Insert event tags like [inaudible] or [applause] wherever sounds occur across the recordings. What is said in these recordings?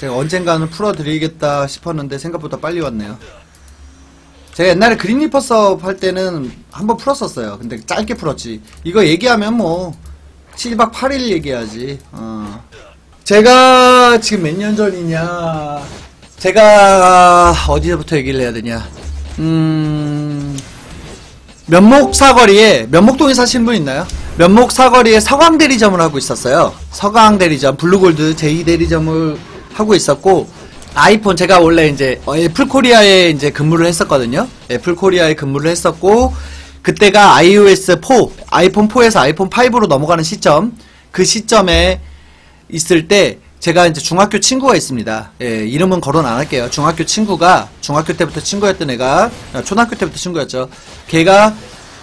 제가 언젠가는 풀어드리겠다 싶었는데 생각보다 빨리 왔네요. 제가 옛날에 그린리퍼 수업 할 때는 한번 풀었었어요. 근데 짧게 풀었지. 이거 얘기하면 뭐 7박 8일 얘기하지. 어. 제가 지금 몇 년 전이냐. 제가 어디서부터 얘기를 해야 되냐. 음. 면목 사거리에 면목동에 사신 분 있나요? 면목 사거리에 서강 대리점을 하고 있었어요. 서강 대리점, 블루골드 제2 대리점을 하고 있었고 아이폰 제가 원래 이제 어, 애플 코리아에 이제 근무를 했었거든요. 애플 코리아에 근무를 했었고 그때가 iOS 4, 아이폰 4에서 아이폰 5로 넘어가는 시점 그 시점에 있을 때 제가 이제 중학교 친구가 있습니다. 예, 이름은 거론 안 할게요. 중학교 친구가 중학교 때부터 친구였던 애가 아, 초등학교 때부터 친구였죠. 걔가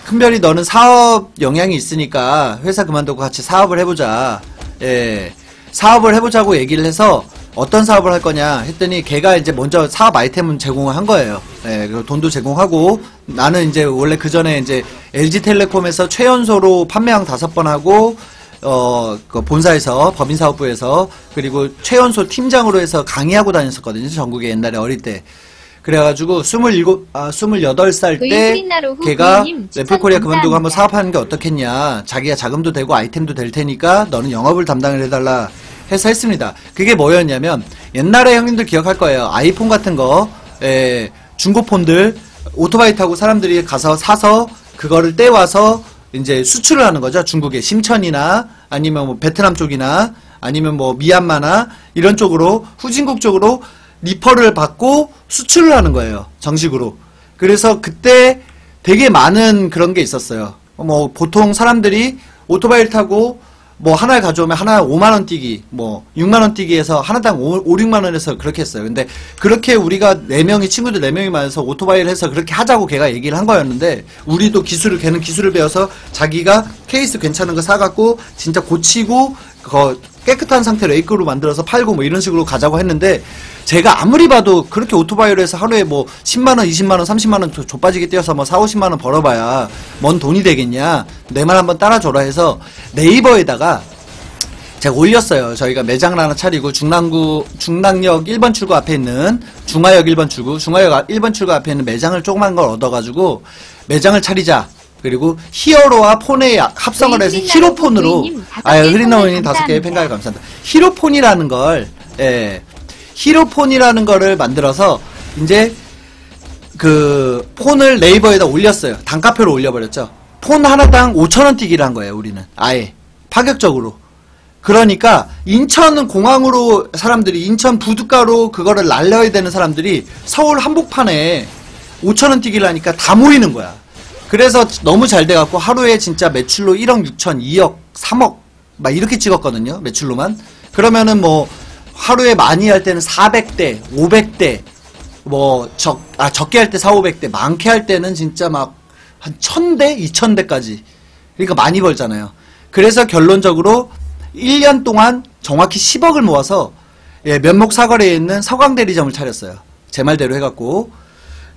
큰별이 너는 사업 영향이 있으니까 회사 그만두고 같이 사업을 해보자. 예, 사업을 해보자고 얘기를 해서 어떤 사업을 할 거냐 했더니 걔가 이제 먼저 사업 아이템은 제공을 한 거예요. 예, 그리고 돈도 제공하고 나는 이제 원래 그 전에 이제 LG텔레콤에서 최연소로 판매왕 다섯 번 하고 어, 그 본사에서 법인사업부에서 그리고 최연소 팀장으로 해서 강의하고 다녔었거든요. 전국에 옛날에 어릴 때. 그래가지고 27, 아, 28살 때 의프린나로후 걔가 애플코리아 그만두고 한번. 사업하는 게 어떻겠냐. 자기가 자금도 되고 아이템도 될 테니까 너는 영업을 담당을 해달라 해서 했습니다. 그게 뭐였냐면 옛날에 형님들 기억할 거예요. 아이폰 같은 거, 에, 중고폰들 오토바이 타고 사람들이 가서 사서 그거를 떼와서 이제 수출을 하는 거죠. 중국에 심천이나 아니면 뭐 베트남 쪽이나 아니면 뭐 미얀마나 이런 쪽으로 후진국 쪽으로 리퍼를 받고 수출을 하는 거예요. 정식으로. 그래서 그때 되게 많은 그런 게 있었어요. 뭐 보통 사람들이 오토바이를 타고 뭐 하나를 가져오면 하나 5만 원 뛰기, 뭐 6만 원 뛰기에서 하나당 5, 5 6만 원에서 그렇게 했어요. 근데 그렇게 우리가 네 명이 친구들 네 명이 많아서 오토바이를 해서 그렇게 하자고 걔가 얘기를 한 거였는데 우리도 기술을 걔는 기술을 배워서 자기가 케이스 괜찮은 거 사갖고 진짜 고치고 그거 깨끗한 상태로 A급으로 만들어서 팔고 뭐 이런 식으로 가자고 했는데 제가 아무리 봐도 그렇게 오토바이로 해서 하루에 뭐 10만원, 20만원, 30만원 좆빠지게 뛰어서 뭐 4, 50만원 벌어봐야 뭔 돈이 되겠냐. 내 말 한번 따라줘라 해서 네이버에다가 제가 올렸어요. 저희가 매장을 하나 차리고 중랑구 중랑역 1번 출구 앞에 있는 중화역 1번 출구, 중화역 1번 출구 앞에 있는 매장을 조그만 걸 얻어 가지고 매장을 차리자. 그리고 히어로와 폰의 합성을 해서 히로폰으로 아 선물 다섯 개 감사합니다. 팬가입 감사합니다. 히로폰이라는 걸 예. 히로폰이라는 거를 만들어서 이제 그 폰을 네이버에다 올렸어요. 단가표로 올려버렸죠. 폰 하나당 5천원 뛰기를 한 거예요, 우리는. 아예. 파격적으로. 그러니까 인천 공항으로 사람들이 인천 부두가로 그거를 날려야 되는 사람들이 서울 한복판에 5천원 뛰기를 하니까 다 모이는 거야. 그래서 너무 잘 돼갖고 하루에 진짜 매출로 1억 6천, 2억, 3억 막 이렇게 찍었거든요. 매출로만. 그러면은 뭐 하루에 많이 할 때는 400대, 500대, 뭐 적, 아 적게 할 때 4, 500대, 많게 할 때는 진짜 막 한 1000대, 2000대까지. 그러니까 많이 벌잖아요. 그래서 결론적으로 1년 동안 정확히 10억을 모아서 예, 면목 사거리에 있는 서강 대리점을 차렸어요. 제 말대로 해갖고.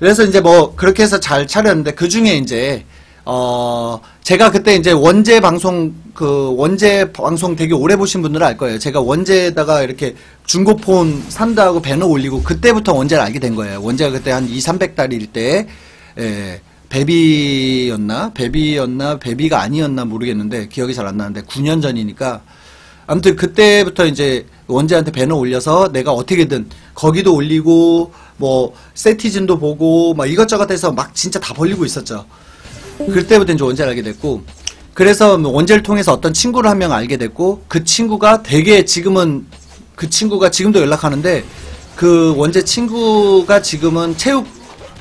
그래서 이제 뭐 그렇게 해서 잘 차렸는데 그 중에 이제 어 제가 그때 이제 원제 방송 그 원제 방송 되게 오래 보신 분들은 알 거예요. 제가 원제에다가 이렇게 중고폰 산다고 배너 올리고 그때부터 원제를 알게 된 거예요. 원제가 그때 한 2, 300달일 때 예, 베비였나? 베비였나? 베비가 아니었나 모르겠는데 기억이 잘 안 나는데 9년 전이니까 아무튼 그때부터 이제 원재한테 배너 올려서 내가 어떻게든 거기도 올리고 뭐 세티즌도 보고 막 이것저것 해서 막 진짜 다 벌리고 있었죠. 그때부터 이제 원재를 알게 됐고 그래서 뭐 원재를 통해서 어떤 친구를 한 명 알게 됐고 그 친구가 되게 지금은 그 친구가 지금도 연락하는데 그 원재 친구가 지금은 체육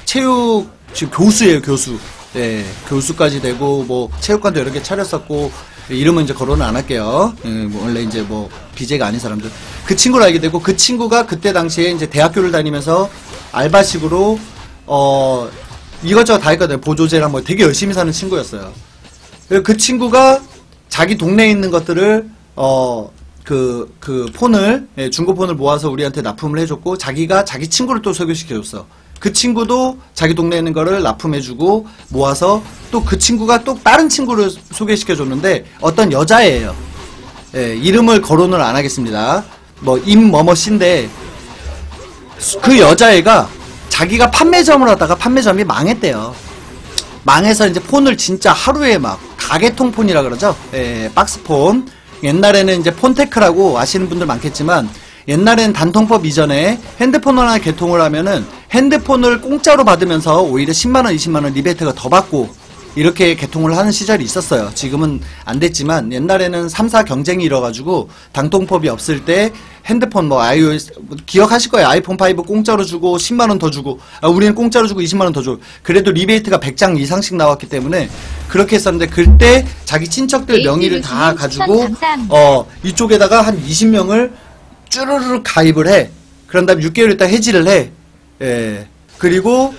체육 지금 교수예요 교수. 네 교수까지 되고 뭐 체육관도 여러 개 차렸었고 이름은 이제 거론은 안 할게요. 예, 뭐 원래 이제 뭐 BJ가 아닌 사람들 그 친구를 알게 되고 그 친구가 그때 당시에 이제 대학교를 다니면서 알바식으로 어 이것저것 다 했거든요. 보조제랑 뭐 되게 열심히 사는 친구였어요. 그 친구가 자기 동네에 있는 것들을 어 그, 그 폰을, 예, 중고폰을 모아서 우리한테 납품을 해줬고, 자기가 자기 친구를 또 소개시켜줬어. 그 친구도 자기 동네에 있는 거를 납품해주고, 모아서 또 그 친구가 또 다른 친구를 소개시켜줬는데, 어떤 여자예요. 예, 이름을 거론을 안 하겠습니다. 뭐, 임머머 씨인데, 그 여자애가 자기가 판매점을 하다가 판매점이 망했대요. 망해서 이제 폰을 진짜 하루에 막 가게통 폰이라 그러죠. 예, 박스폰. 옛날에는 이제 폰테크라고 아시는 분들 많겠지만 옛날엔 단통법 이전에 핸드폰을 하나 개통을 하면은 핸드폰을 공짜로 받으면서 오히려 10만원, 20만원 리베이트가 더 받고 이렇게 개통을 하는 시절이 있었어요. 지금은 안 됐지만 옛날에는 3사 경쟁이 일어가지고 당통법이 없을 때 핸드폰 뭐 iOS 뭐 기억하실 거예요. 아이폰 5 공짜로 주고 10만 원 더 주고 아, 우리는 공짜로 주고 20만 원더 줘. 그래도 리베이트가 100장 이상씩 나왔기 때문에 그렇게 했었는데 그때 자기 친척들 명의를 다 가지고 어 이쪽에다가 한 20명을 쭈르르 가입을 해. 그런 다음 6개월 있다 해지를 해. 예. 그리고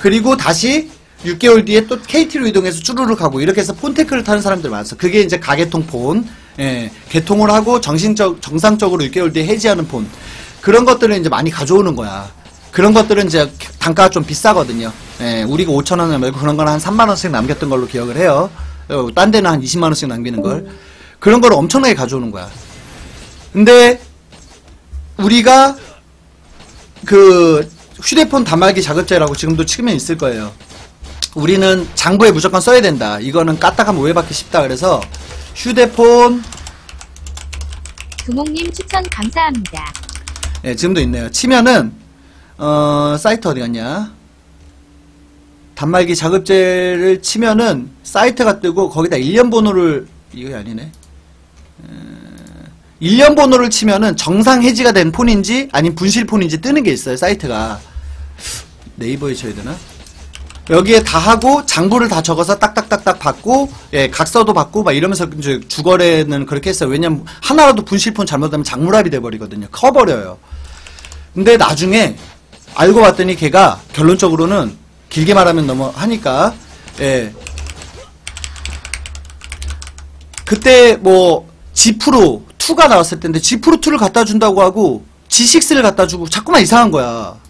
그리고 다시 6개월 뒤에 또 KT로 이동해서 쭈루루 가고 이렇게 해서 폰테크를 타는 사람들 많았어. 그게 이제 가계통 폰. 예, 개통을 하고 정신적 정상적으로 6개월 뒤에 해지하는 폰. 그런 것들을 이제 많이 가져오는 거야. 그런 것들은 이제 단가가 좀 비싸거든요. 예, 우리가 5천 원을 말고 그런 거는 한 3만 원씩 남겼던 걸로 기억을 해요. 어, 딴 데는 한 20만 원씩 남기는 걸. 그런 걸 엄청나게 가져오는 거야. 근데 우리가 그 휴대폰 단말기 자급제라고 지금도 치면 있을 거예요. 우리는 장부에 무조건 써야 된다. 이거는 까딱하면 오해받기 쉽다. 그래서 휴대폰 두목님 추천 감사합니다. 예, 지금도 있네요. 치면은 어, 사이트 어디 갔냐? 단말기 자급제를 치면은 사이트가 뜨고 거기다 일련 번호를 이거 아니네. 에, 일련 번호를 치면은 정상 해지가 된 폰인지 아니면 분실 폰인지 뜨는 게 있어요. 사이트가 네이버에 쳐야 되나? 여기에 다 하고 장부를 다 적어서 딱딱딱딱 받고 예 각서도 받고 막 이러면서 이제 주거래는 그렇게 했어요. 왜냐면 하나라도 분실폰 잘못하면 작물합이 돼 버리거든요. 커 버려요. 근데 나중에 알고 봤더니 걔가 결론적으로는 길게 말하면 너무 하니까 예 그때 뭐 G프로 2가 나왔을 때인데 G프로 2를 갖다 준다고 하고 G6를 갖다 주고 자꾸만 이상한 거야.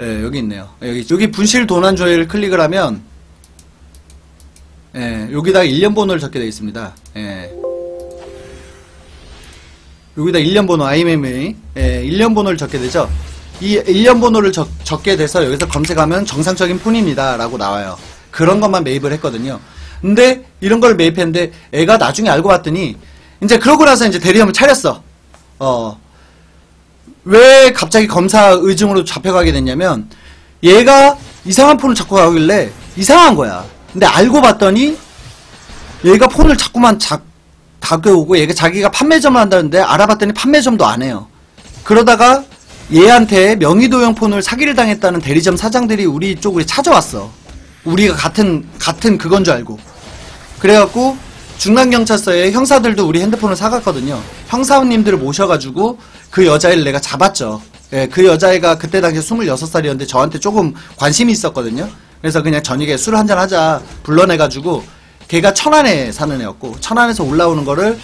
예, 여기 있네요. 여기, 여기 분실 도난 조회를 클릭을 하면, 예, 여기다 1년 번호를 적게 되어 있습니다. 예. 여기다 1년 번호, IMMA, 예, 1년 번호를 적게 되죠. 이 1년 번호를 적, 적게 돼서 여기서 검색하면 정상적인 폰입니다. 라고 나와요. 그런 것만 매입을 했거든요. 근데 이런 걸 매입했는데 애가 나중에 알고 봤더니 이제 그러고 나서 이제 대리점을 차렸어. 어, 왜 갑자기 검사 의증으로 잡혀가게 됐냐면 얘가 이상한 폰을 자꾸 가길래 이상한 거야. 근데 알고 봤더니 얘가 폰을 자꾸만 자, 다가오고 얘가 자기가 판매점을 한다는데 알아봤더니 판매점도 안 해요. 그러다가 얘한테 명의도용 폰을 사기를 당했다는 대리점 사장들이 우리 쪽으로 찾아왔어. 우리가 같은 같은 그건 줄 알고. 그래갖고 중간경찰서에 형사들도 우리 핸드폰을 사갔거든요. 형사님들을 모셔가지고 그 여자애를 내가 잡았죠. 예, 그 여자애가 그때 당시에 26살이었는데 저한테 조금 관심이 있었거든요. 그래서 그냥 저녁에 술 한잔 하자 불러내가지고 걔가 천안에 사는 애였고 천안에서 올라오는 거를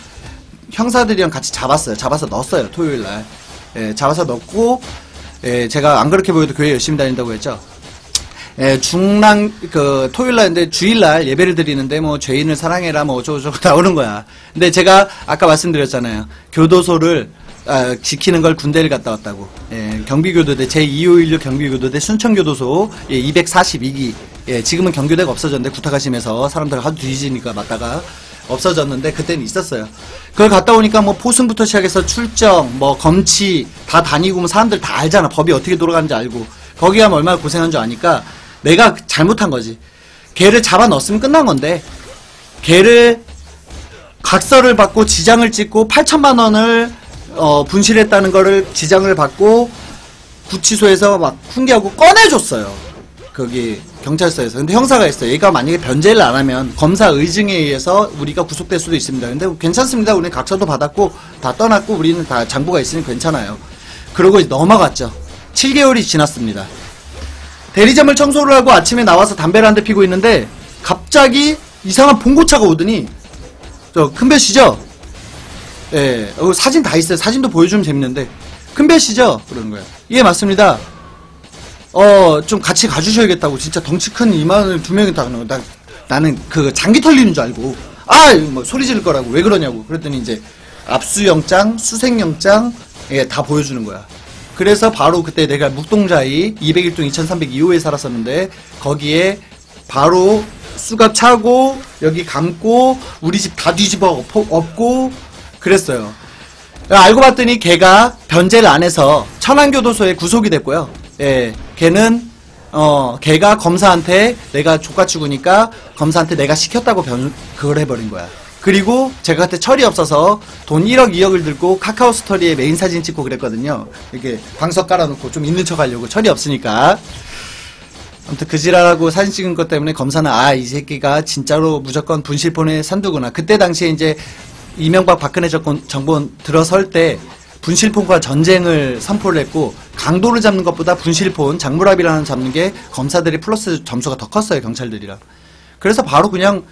형사들이랑 같이 잡았어요. 잡아서 넣었어요. 토요일 날. 예, 잡아서 넣고 예, 제가 안 그렇게 보여도 교회 열심히 다닌다고 했죠. 예, 중랑 그 토요일 날인데 주일 날 예배를 드리는데 뭐 죄인을 사랑해라 뭐 어쩌고저쩌고 [laughs] 나오는 거야. 근데 제가 아까 말씀드렸잖아요. 교도소를 아, 지키는 걸 군대를 갔다 왔다고. 예, 경비교도대 제2516 경비교도대 순천교도소 예, 242기. 예, 지금은 경교대가 없어졌는데 구타가심에서 사람들 하도 뒤지니까 맞다가 없어졌는데 그때는 있었어요. 그걸 갔다 오니까 뭐 포승부터 시작해서 출정, 뭐 검치 다 다니고 뭐 사람들 다 알잖아. 법이 어떻게 돌아가는지 알고. 거기 가면 얼마나 고생한 줄 아니까 내가 잘못한 거지. 걔를 잡아 넣었으면 끝난 건데 걔를 각서를 받고 지장을 찍고 8천만 원을 어, 분실했다는 거를 지장을 받고 구치소에서 막 훈계하고 꺼내줬어요. 거기 경찰서에서. 근데 형사가 있어요. 얘가 만약에 변제를 안 하면 검사 의증에 의해서 우리가 구속될 수도 있습니다. 근데 괜찮습니다. 우리는 각서도 받았고 다 떠났고 우리는 다 장부가 있으니 괜찮아요. 그러고 넘어갔죠. 7개월이 지났습니다. 대리점을 청소를 하고 아침에 나와서 담배를 한 대 피고 있는데 갑자기 이상한 봉고차가 오더니 저 큰배시죠? 예, 어, 사진 다 있어요. 사진도 보여주면 재밌는데 큰배시죠? 그러는 거예요. 예, 맞습니다. 어, 좀 같이 가주셔야겠다고 진짜 덩치 큰 이만을 두 명이 다 그러는. 나, 나는 그 장기 털리는 줄 알고 아, 뭐 소리 지를 거라고 왜 그러냐고 그랬더니 이제 압수영장, 수색영장 예, 다 보여주는 거야. 그래서 바로 그때 내가 묵동자이 201동 2302호에 살았었는데 거기에 바로 수갑 차고 여기 감고 우리 집 다 뒤집어 엎- 엎고 그랬어요. 알고 봤더니 걔가 변제를 안 해서 천안교도소에 구속이 됐고요. 예, 걔는 어 걔가 검사한테 내가 족같이 구니까 검사한테 내가 시켰다고 변 그걸 해버린 거야. 그리고 제가 그때 철이 없어서 돈 1억 2억을 들고 카카오 스토리에 메인 사진 찍고 그랬거든요. 이렇게 방석 깔아놓고 좀 있는 척 하려고 철이 없으니까. 아무튼 그 지랄하고 사진 찍은 것 때문에 검사는 아 이 새끼가 진짜로 무조건 분실폰에 산두구나. 그때 당시에 이제 이명박 박근혜 정권, 정권 들어설 때 분실폰과 전쟁을 선포를 했고 강도를 잡는 것보다 분실폰 장무랍이라는 잡는 게 검사들이 플러스 점수가 더 컸어요 경찰들이랑. 그래서 바로 그냥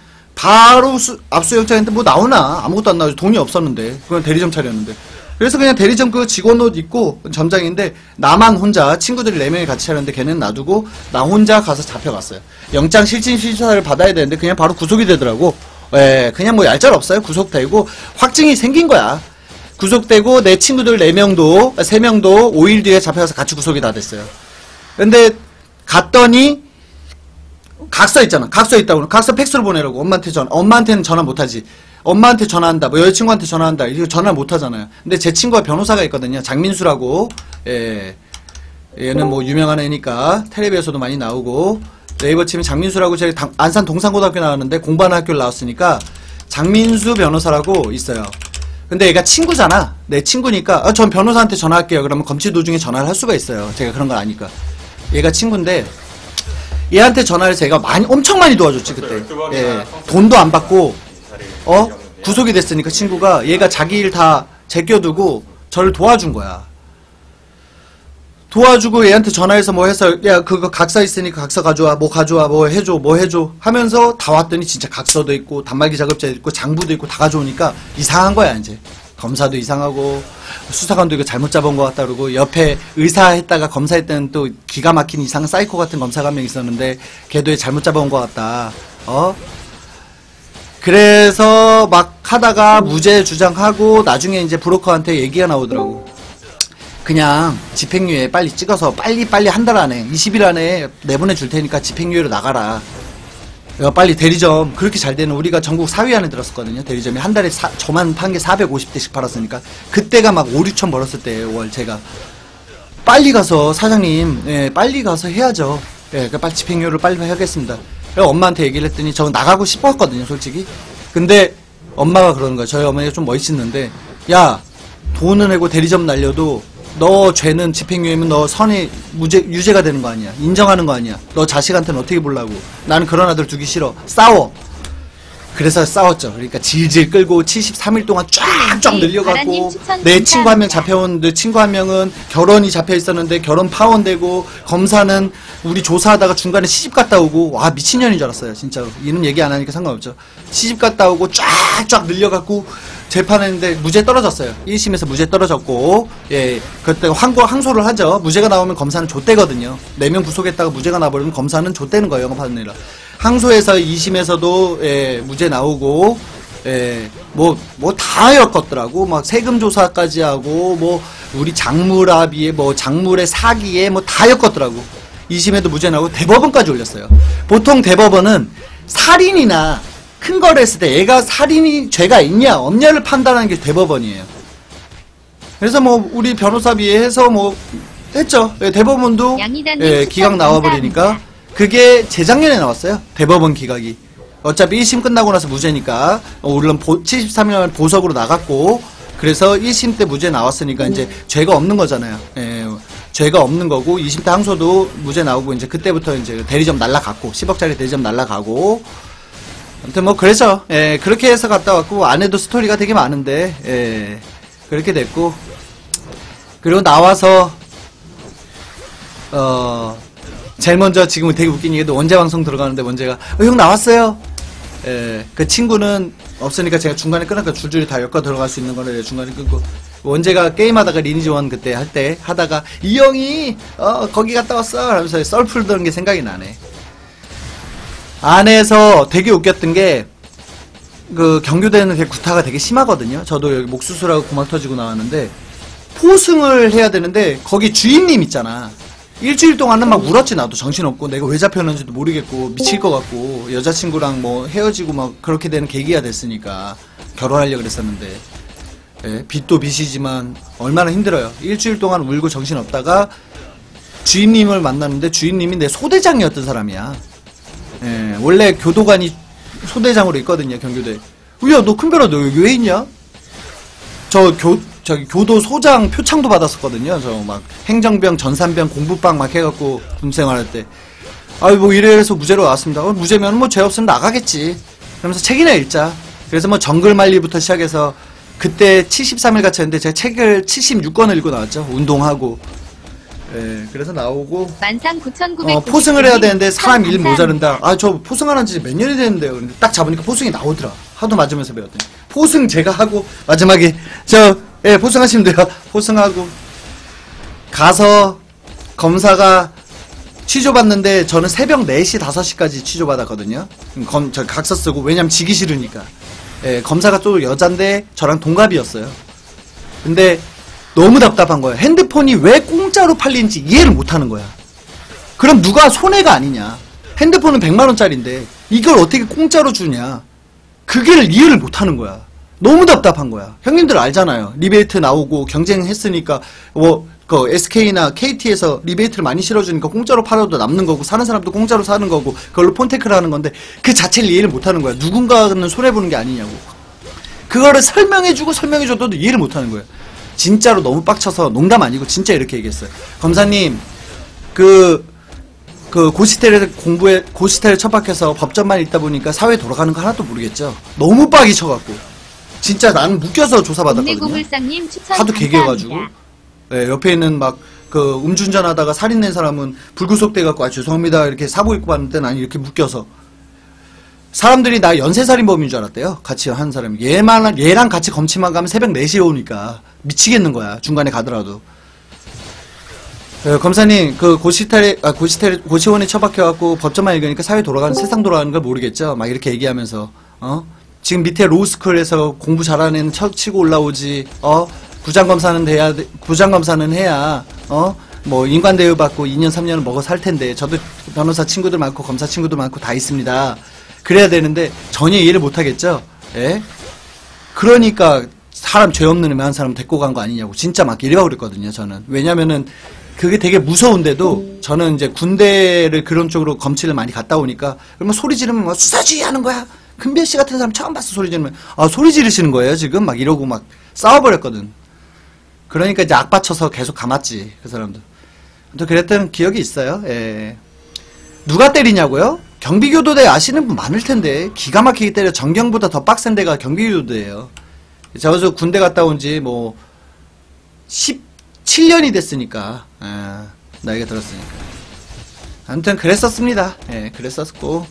바로 수- 압수영장인데 뭐 나오나? 아무것도 안 나오죠 돈이 없었는데. 그건 대리점 차렸는데. 그래서 그냥 대리점 그 직원 옷 입고 점장인데 나만 혼자 친구들이 네 명이 같이 차렸는데 걔는 놔두고 나 혼자 가서 잡혀갔어요. 영장 실질 심사를 받아야 되는데 그냥 바로 구속이 되더라고. 예 그냥 뭐 얄짤 없어요. 구속되고 확증이 생긴 거야. 구속되고 내 친구들 4명도 3명도 5일 뒤에 잡혀가서 같이 구속이 다 됐어요. 근데 갔더니 각서 있잖아. 각서 있다고. 각서 팩스로 보내라고. 엄마한테 전화. 엄마한테는 전화 못하지. 엄마한테 전화한다. 뭐 여자친구한테 전화한다. 이거 전화 못하잖아요. 근데 제 친구가 변호사가 있거든요. 장민수라고. 예. 얘는 뭐 유명한 애니까 텔레비에서도 많이 나오고 네이버 치면 장민수라고 제가 당- 안산 동산고등학교 나왔는데 공부하는 학교를 나왔으니까 장민수 변호사라고 있어요. 근데 얘가 친구잖아. 내 친구니까 아, 전 변호사한테 전화할게요. 그러면 검치 도중에 전화를 할 수가 있어요. 제가 그런 걸 아니까. 얘가 친구인데 얘한테 전화를 제가 많이 엄청 많이 도와줬지 그때. 예. 돈도 안 받고 어 구속이 됐으니까 친구가 얘가 자기 일 다 제껴두고 저를 도와준 거야. 도와주고 얘한테 전화해서 뭐 해서 야 그거 각서 있으니까 각서 가져와 뭐 가져와 뭐 해줘 뭐 해줘 하면서 다 왔더니 진짜 각서도 있고 단말기 작업자 있고 장부도 있고 다 가져오니까 이상한 거야 이제 검사도 이상하고 수사관도 이거 잘못 잡은 것 같다 그러고 옆에 의사 했다가 검사 했다는 또 기가 막힌 이상 사이코 같은 검사가 한 명 있었는데 걔도 잘못 잡아온 것 같다. 어? 그래서 막 하다가 무죄 주장하고 나중에 이제 브로커한테 얘기가 나오더라고. 그냥 집행유예 빨리 찍어서 빨리 빨리 한 달 안에 20일 안에 내보내 줄 테니까 집행유예로 나가라. 야, 빨리 대리점 그렇게 잘 되는 우리가 전국 4위 안에 들었었거든요. 대리점이 한 달에 사- 저만 판 게 450대씩 팔았으니까 그때가 막 5, 6천 벌었을 때예요. 월 제가 빨리 가서 사장님 예, 빨리 가서 해야죠. 예, 그러니까 빨리 집행유예를 빨리. 그래서 엄마한테 얘기를 했더니 저 나가고 싶었거든요, 솔직히. 근데 엄마가 그러는 거야. 저희 어머니가 좀 멋있는데 야 돈을 내고 대리점 날려도 너 죄는 집행유예면 너 선이 무죄 유죄가 되는 거 아니야. 인정하는 거 아니야. 너 자식한테는 어떻게 보려고. 나는 그런 아들 두기 싫어. 싸워. 그래서 싸웠죠. 그러니까 질질 끌고 73일 동안 쫙쫙 늘려갖고 내 친구 한 명. 잡혀온 내 친구 한 명은 결혼이 잡혀 있었는데 결혼 파혼되고 검사는 우리 조사하다가 중간에 시집 갔다 오고 와 미친년인 줄 알았어요 진짜로. 이는 얘기 안 하니까 상관없죠. 시집 갔다 오고 쫙쫙 늘려갖고 재판했는데 무죄 떨어졌어요 1심에서 무죄 떨어졌고 예 그때 항고 항소를 하죠 무죄가 나오면 검사는 좆대거든요 4명 구속했다가 무죄가 나버리면 검사는 좆대는 거예요 영업하는 일라 항소에서 2심에서도 예 무죄 나오고 예, 뭐, 뭐 다 엮었더라고. 막 세금 조사까지 하고, 뭐, 우리 작물합의에, 뭐, 작물의 사기에, 뭐 다 엮었더라고. 2심에도 무죄 나오고, 대법원까지 올렸어요. 보통 대법원은 살인이나 큰 거를 했을 때 얘가 살인이 죄가 있냐, 없냐를 판단하는 게 대법원이에요. 그래서 뭐, 우리 변호사비에 해서 뭐, 했죠. 예, 대법원도, 예, 기각 나와버리니까. 감사합니다. 그게 재작년에 나왔어요. 대법원 기각이. 어차피 1심 끝나고 나서 무죄니까 어, 물론 보, 73일 보석으로 나갔고 그래서 1심 때 무죄 나왔으니까 이제 죄가 없는 거잖아요. 예, 죄가 없는 거고 2심 때 항소도 무죄 나오고 이제 그때부터 이제 대리점 날라갔고 10억짜리 대리점 날라가고 아무튼 뭐 그래서 예, 그렇게 해서 갔다 왔고 안에도 스토리가 되게 많은데 예, 그렇게 됐고 그리고 나와서 어 제일 먼저 지금은 되게 웃긴 얘기도 원제 방송 들어가는데 원제가 어, 형 나왔어요. 예, 그 친구는 없으니까 제가 중간에 끊을까 줄줄이 다 엮어 들어갈 수 있는 거를 중간에 끊고 원제가 게임하다가 리니지 원 그때 할 때 하다가 이 형이 어 거기 갔다 왔어 하면서 썰 풀던 게 생각이 나네. 안에서 되게 웃겼던 게 그 경교대는 되게 구타가 되게 심하거든요. 저도 여기 목 수술하고 고막 터지고 나왔는데 포승을 해야 되는데 거기 주임님 있잖아. 일주일 동안은 막 울었지 나도 정신없고 내가 왜 잡혔는지도 모르겠고 미칠 것 같고 여자친구랑 뭐 헤어지고 막 그렇게 되는 계기가 됐으니까 결혼하려고 그랬었는데 예, 빚도 빚이지만 얼마나 힘들어요. 일주일 동안 울고 정신없다가 주임님을 만났는데 주임님이 내 소대장이었던 사람이야. 예, 원래 교도관이 소대장으로 있거든요, 경교대. 야, 너 큰별아, 너 여기 왜 있냐? 저 교, 저기 교도 소장 표창도 받았었거든요. 저 막 행정병, 전산병, 공부방 막 해갖고 군 생활할 때. 아이, 뭐 이래서 무죄로 나왔습니다. 어, 무죄면 뭐 죄 없으면 나가겠지. 그러면서 책이나 읽자. 그래서 뭐 정글 말리부터 시작해서 그때 73일 갇혔는데 제가 책을 76권을 읽고 나왔죠. 운동하고. 예, 그래서 나오고 만상 9,900. 어, 포승을 해야 되는데 사람 일 모자른다. 아, 저 포승하는 지몇 년이 됐는데요. 근데 딱 잡으니까 포승이 나오더라. 하도 맞으면서 배웠더니. 포승 제가 하고, 마지막에, 저, 예, 포승하시면 돼요. [laughs] 포승하고. 가서, 검사가 취조받는데, 저는 새벽 4시, 5시까지 취조받았거든요. 음, 검, 저 각서 쓰고, 왜냐면 지기 싫으니까. 예, 검사가 또 여잔데, 저랑 동갑이었어요. 근데, 너무 답답한 거예요. 핸드폰이 왜 공짜로 팔리는지 이해를 못 하는 거야. 그럼 누가 손해가 아니냐. 핸드폰은 100만원짜리인데, 이걸 어떻게 공짜로 주냐. 그게를 이해를 못 하는 거야. 너무 답답한 거야. 형님들 알잖아요. 리베이트 나오고 경쟁했으니까, 뭐, 그 SK나 KT에서 리베이트를 많이 실어주니까 공짜로 팔아도 남는 거고, 사는 사람도 공짜로 사는 거고, 그걸로 폰테크를 하는 건데, 그 자체를 이해를 못 하는 거야. 누군가는 손해 보는 게 아니냐고. 그거를 설명해주고 설명해줘도 이해를 못 하는 거야. 진짜로 너무 빡쳐서 농담 아니고 진짜 이렇게 얘기했어요. 검사님, 그, 그 고시텔에 공부에 고시텔에 처박혀서 법전만 읽다 보니까 사회 돌아가는 거 하나도 모르겠죠. 너무 빡이 쳐갖고 진짜 나는 묶여서 조사받았거든요. 하도 개개해가지고. 네, 옆에 있는 막 그 음주운전 하다가 살인낸 사람은 불구속 돼갖고 아 죄송합니다 이렇게 사고 입고 봤는데 난 이렇게 묶여서 사람들이 나 연쇄살인범인 줄 알았대요. 같이 한 사람이 얘만 얘랑 같이 검침만 가면 새벽 4시에 오니까 미치겠는 거야 중간에 가더라도. 예, 검사님, 그 고시텔에, 아, 고시텔, 고시원에 처박혀갖고 법정만 읽으니까 사회 돌아가는, 세상 돌아가는 걸 모르겠죠? 막 이렇게 얘기하면서, 어? 지금 밑에 로스쿨에서 공부 잘하는 애는 쳐 치고 올라오지, 어? 부장검사는 돼야, 돼- 부장검사는 해야, 어? 뭐, 인관대우 받고 2년, 3년을 먹어 살 텐데, 저도 변호사 친구들 많고, 검사 친구들 많고 다 있습니다. 그래야 되는데, 전혀 이해를 못 하겠죠? 예? 그러니까 사람 죄 없는 애만 한 사람 데리고 간 거 아니냐고 진짜 막 이래가 그랬거든요 저는. 왜냐면은 그게 되게 무서운데도 저는 이제 군대를 그런 쪽으로 검치를 많이 갔다 오니까 그러면 소리 지르면 막 수사주의 하는 거야. 금별 씨 같은 사람 처음 봤어 소리 지르면. 아 소리 지르시는 거예요 지금? 막 이러고 막 싸워버렸거든. 그러니까 이제 악받쳐서 계속 감았지 그 사람들. 또 그랬던 기억이 있어요. 예. 누가 때리냐고요? 경비교도대 아시는 분 많을 텐데. 기가 막히게 때려. 전경보다 더 빡센 데가 경비교도대예요. 저 군대 갔다 온 지 뭐 17년이 됐으니까 아, 나이가 들었으니까 아무튼 그랬었습니다. 예, 그랬었고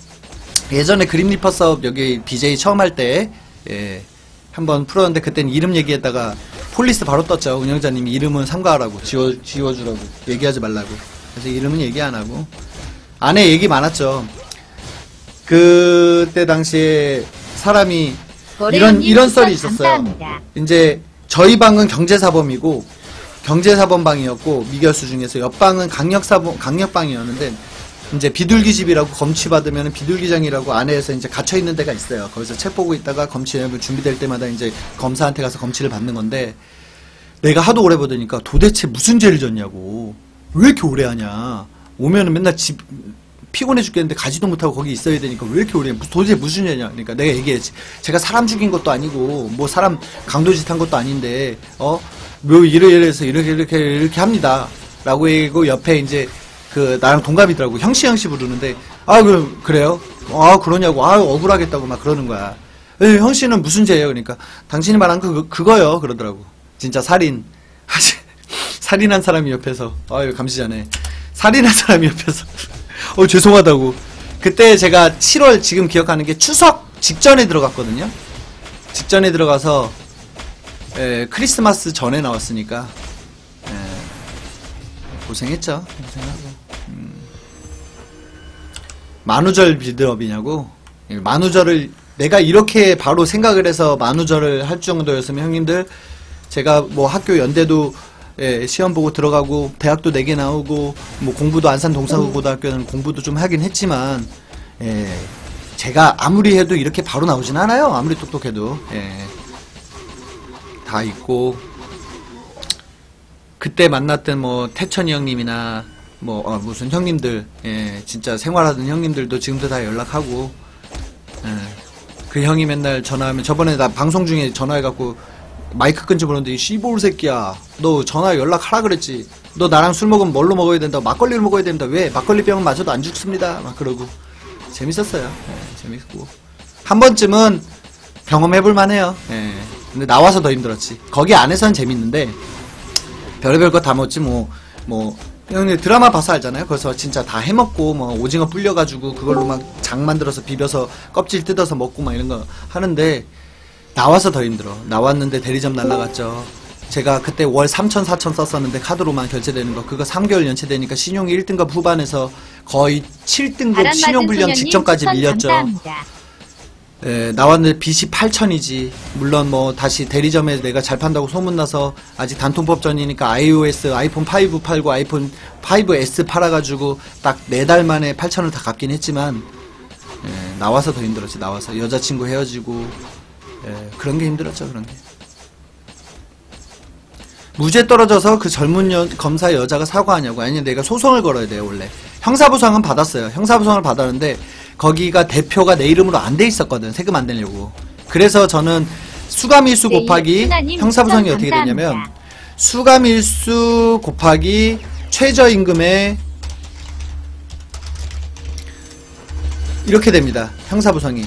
예전에 그림 리퍼 사업 여기 BJ 처음 할때 예, 한번 풀었는데 그땐 이름 얘기했다가 폴리스 바로 떴죠. 운영자님이 이름은 삼가하라고 지워 지워주라고 얘기하지 말라고. 그래서 이름은 얘기 안 하고 안에 얘기 많았죠. 그때 당시에 사람이 이런 이런 썰이 있었어요. 감사합니다. 이제 저희 방은 경제사범이고 경제사범방이었고 미결수 중에서 옆방은 강력사범 강력방이었는데 이제 비둘기 집이라고 검취 받으면 비둘기장이라고 안에서 이제 갇혀 있는 데가 있어요. 거기서 책 보고 있다가 검취 준비될 때마다 이제 검사한테 가서 검취를 받는 건데 내가 하도 오래 보더니까 도대체 무슨 죄를 졌냐고 왜 이렇게 오래 하냐 오면은 맨날 집 피곤해 죽겠는데 가지도 못하고 거기 있어야 되니까 왜 이렇게 오래 도대체 무슨 죄냐. 그러니까 내가 얘기했지. 제가 사람 죽인 것도 아니고 뭐 사람 강도짓 한 것도 아닌데 어뭐 이래 이래서 이렇게 이렇게 이렇게 합니다. 라고 얘기고 옆에 이제 그 나랑 동갑이더라고. 형씨 형씨 부르는데 아 그, 그래요? 아 그러냐고. 아 억울하겠다고 막 그러는 거야. 에, 형씨는 무슨 죄예요? 그러니까 당신이 말한 그 그거요. 그러더라고. 진짜 살인. [laughs] 살인한 사람이 옆에서. 아유 감시자네. 살인한 사람이 옆에서 어 죄송하다고. 그때 제가 7월 지금 기억하는 게 추석 직전에 들어갔거든요. 직전에 들어가서 에, 크리스마스 전에 나왔으니까 에, 고생했죠. 고생하고. 음. 만우절 빌드업이냐고. 예, 만우절을 내가 이렇게 바로 생각을 해서 만우절을 할 정도였으면 형님들 제가 뭐 학교 연대도 예, 시험 보고 들어가고 대학도 4개 나오고 뭐 공부도 안산 동사고등학교는 공부도 좀 하긴 했지만 예, 제가 아무리 해도 이렇게 바로 나오진 않아요. 아무리 똑똑해도. 예, 다 있고. 그때 만났던 뭐 태천이 형님이나 뭐 어, 무슨 형님들 예, 진짜 생활하던 형님들도 지금도 다 연락하고 예, 그 형이 맨날 전화하면 저번에 나 방송 중에 전화해갖고 마이크 끈지 모르는데 이 씨볼 새끼야. 너 전화 연락하라 그랬지. 너 나랑 술 먹으면 뭘로 먹어야 된다. 막걸리를 먹어야 된다. 왜? 막걸리 병은 마셔도 안 죽습니다. 막 그러고. 재밌었어요. 예, 재밌고. 한 번쯤은 경험해볼 만해요. 예. 근데 나와서 더 힘들었지. 거기 안에서는 재밌는데 별의별 거 다 먹지 뭐, 뭐, 형님 드라마 봐서 알잖아요. 그래서 진짜 다 해먹고, 뭐, 오징어 불려가지고, 그걸로 막 장 만들어서 비벼서 껍질 뜯어서 먹고 막 이런 거 하는데, 나와서 더 힘들어. 나왔는데 대리점 날라갔죠. 제가 그때 월 3천, 4천 썼었는데 카드로만 결제되는 거, 그거 3개월 연체되니까 신용이 1등급 후반에서 거의 7등급 바람 신용불량 직전까지 밀렸죠. 감사합니다. 예, 나왔는데 빚이 8천이지. 물론 뭐 다시 대리점에 내가 잘 판다고 소문나서 아직 단통법 전이니까 iOS, 아이폰 5 팔고 아이폰 5S 팔아가지고 딱 네 달 만에 8천을 다 갚긴 했지만 예, 나와서 더 힘들었지. 나와서 여자친구 헤어지고 예, 그런 게 힘들었죠. 그런 게. 무죄 떨어져서 그 젊은 여- 검사 여자가 사과하냐고 아니 내가 소송을 걸어야 돼요 원래 형사부상은 받았어요 형사부상을 받았는데 거기가 대표가 내 이름으로 안 돼 있었거든 세금 안 내려고 그래서 저는 수감일수 네, 곱하기 형사부상이 어떻게. 되냐면 수감일수 곱하기 최저임금의 이렇게 됩니다 형사부상이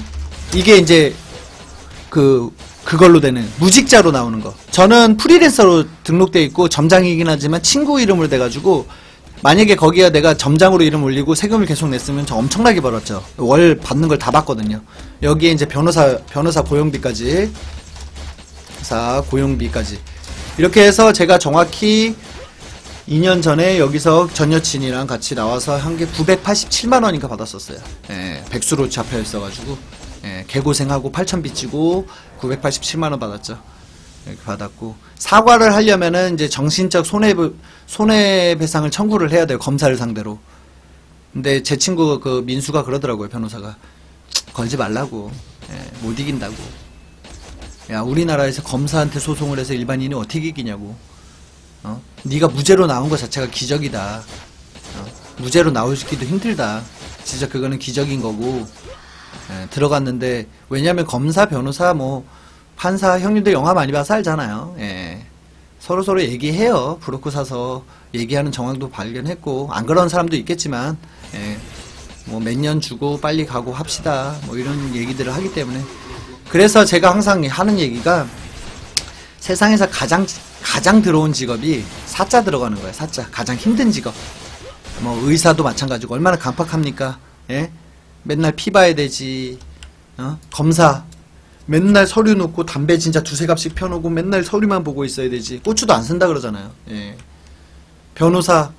이게 이제 그 그걸로 되는 무직자로 나오는 거. 저는 프리랜서로 등록돼 있고 점장이긴 하지만 친구 이름으로 돼 가지고 만약에 거기에 내가 점장으로 이름 올리고 세금을 계속 냈으면 저 엄청나게 벌었죠. 월 받는 걸 다 받거든요. 여기에 이제 변호사 변호사 고용비까지 사 고용비까지 이렇게 해서 제가 정확히 2년 전에 여기서 전 여친이랑 같이 나와서 한 게 987만 원인가 받았었어요. 예, 백수로 잡혀 있어가지고 예, 개고생하고 8천 빚지고 987만 원 받았죠. 이렇게 받았고 사과를 하려면은 이제 정신적 손해 손해배상을 청구를 해야 돼요 검사를 상대로. 근데 제 친구 그 민수가 그러더라고요 변호사가 걸지 말라고 예, 못 이긴다고. 야 우리나라에서 검사한테 소송을 해서 일반인이 어떻게 이기냐고. 어? 네가 무죄로 나온 것 자체가 기적이다. 어? 무죄로 나오기도 힘들다. 진짜 그거는 기적인 거고 예, 들어갔는데 왜냐하면 검사, 변호사, 뭐 판사, 형님들 영화 많이 봐서 알잖아요. 예. 서로 서로 얘기해요. 브로커 사서 얘기하는 정황도 발견했고 안 그런 사람도 있겠지만 예. 뭐몇 년 주고 빨리 가고 합시다. 뭐 이런 얘기들을 하기 때문에 그래서 제가 항상 하는 얘기가 세상에서 가장 가장 들어온 직업이 사자 들어가는 거예요. 사자 가장 힘든 직업. 뭐 의사도 마찬가지고 얼마나 강팍합니까? 예? 맨날 피 봐야 되지. 어? 검사 맨날 서류 놓고 담배 진짜 두세 갑씩 펴놓고 맨날 서류만 보고 있어야 되지. 고추도 안 쓴다 그러잖아요. 예. 변호사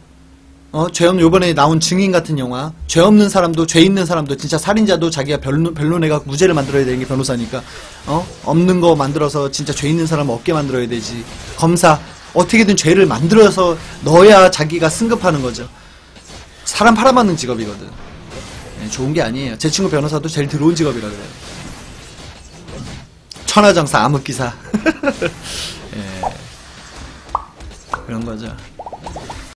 어, 죄 없는, 요번에 나온 증인 같은 영화. 죄 없는 사람도, 죄 있는 사람도, 진짜 살인자도 자기가 변론, 변론해가 무죄를 만들어야 되는 게 변호사니까. 어? 없는 거 만들어서 진짜 죄 있는 사람 없게 만들어야 되지. 검사. 어떻게든 죄를 만들어서 넣어야 자기가 승급하는 거죠. 사람 팔아먹는 직업이거든. 예, 좋은 게 아니에요. 제 친구 변호사도 제일 들어온 직업이라 그래요. 천하장사, 암흑기사. [laughs] 예. 그런 거죠.